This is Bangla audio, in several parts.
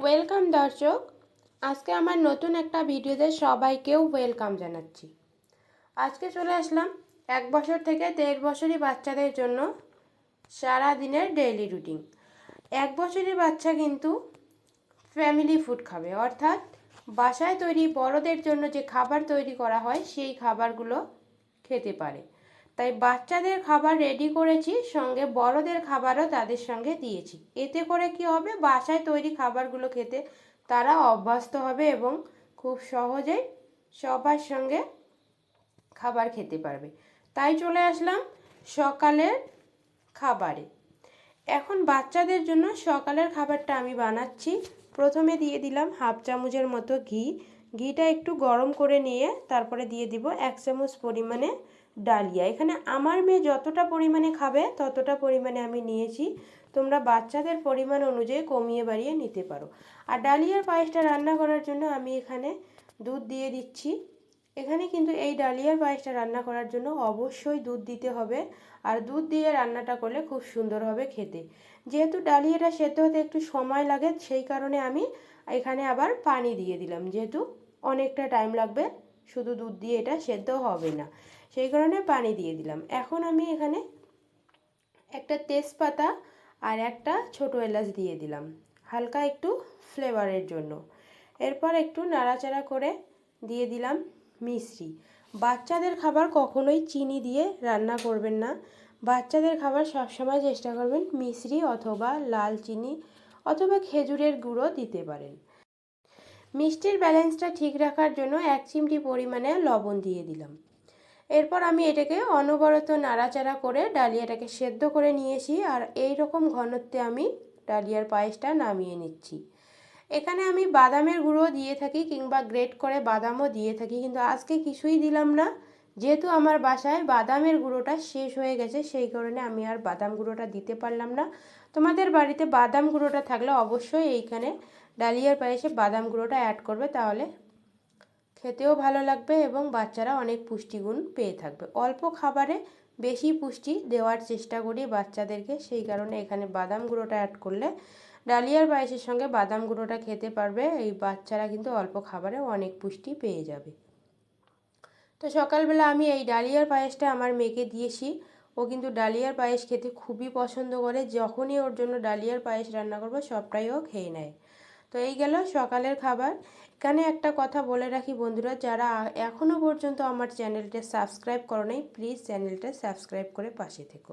ওয়েলকাম দর্শক, আজকে আমার নতুন একটা ভিডিওতে সবাইকেও ওয়েলকাম জানাচ্ছি। আজকে চলে আসলাম এক বছর থেকে দেড় বছরই বাচ্চাদের জন্য সারা দিনের ডেইলি রুটিন এক বছরের বাচ্চা কিন্তু ফ্যামিলি ফুড খাবে, অর্থাৎ বাসায় তৈরি বড়দের জন্য যে খাবার তৈরি করা হয়, সেই খাবারগুলো খেতে পারে। তাই বাচ্চাদের খাবার রেডি করেছি, সঙ্গে বড়দের খাবারও তাদের সঙ্গে দিয়েছি। এতে করে কি হবে? বাসায় তৈরি খাবারগুলো খেতে তারা অভ্যস্ত হবে এবং খুব সহজেই সবার সঙ্গে খাবার খেতে পারবে। তাই চলে আসলাম সকালের খাবারে। এখন বাচ্চাদের জন্য সকালের খাবারটা আমি বানাচ্ছি। প্রথমে দিয়ে দিলাম হাফ চামচের মতো ঘি ঘিটা একটু গরম করে নিয়ে তারপরে দিয়ে দিব এক চামচ পরিমাণে ডালিয়া। এখানে আমার মেয়ে যতটা পরিমাণে খাবে ততটা পরিমাণে আমি নিয়েছি। তোমরা বাচ্চাদের পরিমাণ অনুযায়ী কমিয়ে বাড়িয়ে নিতে পারো। আর ডালিয়ার পায়েসটা রান্না করার জন্য আমি এখানে দুধ দিয়ে দিচ্ছি। এখানে কিন্তু এই ডালিয়ার পায়েসটা রান্না করার জন্য অবশ্যই দুধ দিতে হবে। আর দুধ দিয়ে রান্নাটা করলে খুব সুন্দর হবে খেতে। যেহেতু ডালিয়াটা সেদ্ধ হতে একটু সময় লাগে, সেই কারণে আমি এখানে আবার পানি দিয়ে দিলাম। যেহেতু অনেকটা টাইম লাগবে, শুধু দুধ দিয়ে এটা সেদ্ধ হবে না। সেই কারণে পানি দিয়ে দিলাম। এখন আমি এখানে একটা তেজপাতা আর একটা ছোট এলাচ দিয়ে দিলাম। হালকা একটু ফ্লেভারের জন্য। এরপর একটু নাড়াচাড়া করে দিয়ে দিলাম মিশ্রি বাচ্চাদের খাবার কখনোই চিনি দিয়ে রান্না করবেন না। বাচ্চাদের খাবার সবসময় চেষ্টা করবেন মিশ্রি অথবা লাল চিনি অথবা খেজুরের গুঁড়ো দিতে পারেন। মিষ্টির ব্যালেন্সটা ঠিক রাখার জন্য এক চিমটি পরিমাণে লবণ দিয়ে দিলাম। এরপর আমি এটাকে অনবরত নাড়াচাড়া করে ডালিয়াটাকে সেদ্ধ করে নিয়েছি আর এই রকম ঘনত্বে আমি ডালিয়ার পায়েসটা নামিয়ে নিচ্ছি। এখানে আমি বাদামের গুঁড়ো দিয়ে থাকি কিংবা গ্রেট করে বাদামও দিয়ে থাকি, কিন্তু আজকে কিছুই দিলাম না। যেহেতু আমার বাসায় বাদামের গুঁড়োটা শেষ হয়ে গেছে, সেই কারণে আমি আর বাদাম গুঁড়োটা দিতে পারলাম না। তোমাদের বাড়িতে বাদাম গুঁড়োটা থাকলে অবশ্যই এইখানে ডালিয়ার পায়েসে বাদাম গুঁড়োটা অ্যাড করবে, তাহলে খেতেও ভালো লাগবে এবং বাচ্চারা অনেক পুষ্টিগুণ পেয়ে থাকবে। অল্প খাবারে বেশি পুষ্টি দেওয়ার চেষ্টা করি বাচ্চাদেরকে, সেই কারণে এখানে বাদাম গুঁড়োটা অ্যাড করলে ডালিয়ার পায়েসের সঙ্গে বাদাম গুঁড়োটা খেতে পারবে, এই বাচ্চারা কিন্তু অল্প খাবারে অনেক পুষ্টি পেয়ে যাবে। তো সকালবেলা আমি এই ডালিয়ার পায়েসটা আমার মেয়েকে দিয়েছি। ও কিন্তু ডালিয়ার পায়েস খেতে খুবই পছন্দ করে, যখনই ওর জন্য ডালিয়ার পায়েস রান্না করব সবটাই ও খেয়ে নেয়। তো এই গেল সকালের খাবার। এখানে একটা কথা বলে রাখি বন্ধুরা, যারা এখনও পর্যন্ত আমার চ্যানেলটা সাবস্ক্রাইব করো নাই প্লিজ চ্যানেলটা সাবস্ক্রাইব করে পাশে থেকো।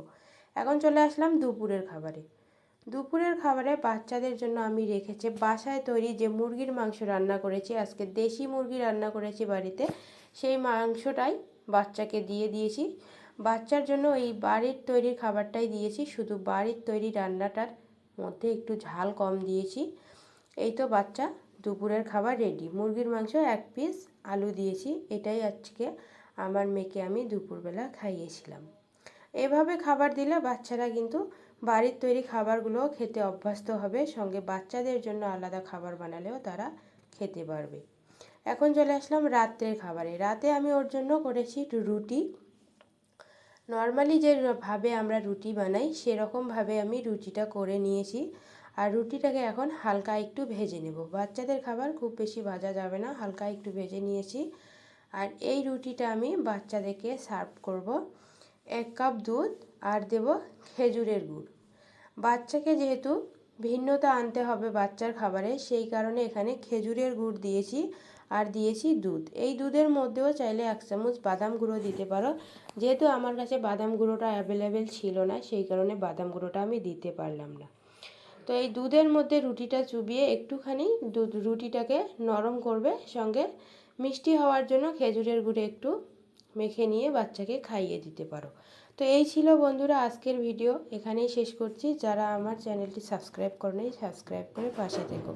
এখন চলে আসলাম দুপুরের খাবারে। দুপুরের খাবারে বাচ্চাদের জন্য আমি রেখেছি, বাসায় তৈরি যে মুরগির মাংস রান্না করেছি, আজকে দেশি মুরগি রান্না করেছি বাড়িতে, সেই মাংসটাই বাচ্চাকে দিয়ে দিয়েছি। বাচ্চার জন্য এই বাড়ির তৈরি খাবারটাই দিয়েছি, শুধু বাড়ির তৈরি রান্নাটার মধ্যে একটু ঝাল কম দিয়েছি। এই তো বাচ্চা, দুপুরের খাবার রেডি মুরগির মাংস এক পিস আলু দিয়েছি। এটাই আজকে আমার মেয়েকে আমি দুপুরবেলা খাইয়েছিলাম। এভাবে খাবার দিলে বাচ্চারা কিন্তু বাড়ির তৈরি খাবারগুলোও খেতে অভ্যস্ত হবে। সঙ্গে বাচ্চাদের জন্য আলাদা খাবার বানালেও তারা খেতে পারবে। এখন চলে আসলাম রাত্রের খাবারে। রাতে আমি ওর জন্য করেছি রুটি। নর্মালি যেভাবে আমরা রুটি বানাই, সেরকমভাবে আমি রুটিটা করে নিয়েছি। আর রুটিটাকে এখন হালকা একটু ভেজে নেব। বাচ্চাদের খাবার খুব বেশি ভাজা যাবে না, হালকা একটু ভেজে নিয়েছি। আর এই রুটিটা আমি বাচ্চাদেরকে সার্ভ করব। এক কাপ দুধ আর দেব খেজুরের গুড়। বাচ্চাকে যেহেতু ভিন্নতা আনতে হবে বাচ্চার খাবারে, সেই কারণে এখানে খেজুরের গুড় দিয়েছি আর দিয়েছি দুধ। এই দুধের মধ্যেও চাইলে এক চামচ বাদাম গুঁড়ো দিতে পারো। যেহেতু আমার কাছে বাদাম গুঁড়োটা অ্যাভেলেবেল ছিল না, সেই কারণে বাদাম গুঁড়োটা আমি দিতে পারলাম না। তো এই দুধের মধ্যে রুটিটা চুবিয়ে একটুখানি দুধ রুটিটাকে নরম করবে, সঙ্গে মিষ্টি হওয়ার জন্য খেজুরের গুড়ে একটু মেখে নিয়ে বাচ্চাকে খাইয়ে দিতে পারো। তো এই ছিল বন্ধুরা আজকের ভিডিও, এখানেই শেষ করছি। যারা আমার চ্যানেলটি সাবস্ক্রাইব করে নেই, সাবস্ক্রাইব করে পাশে থেকো।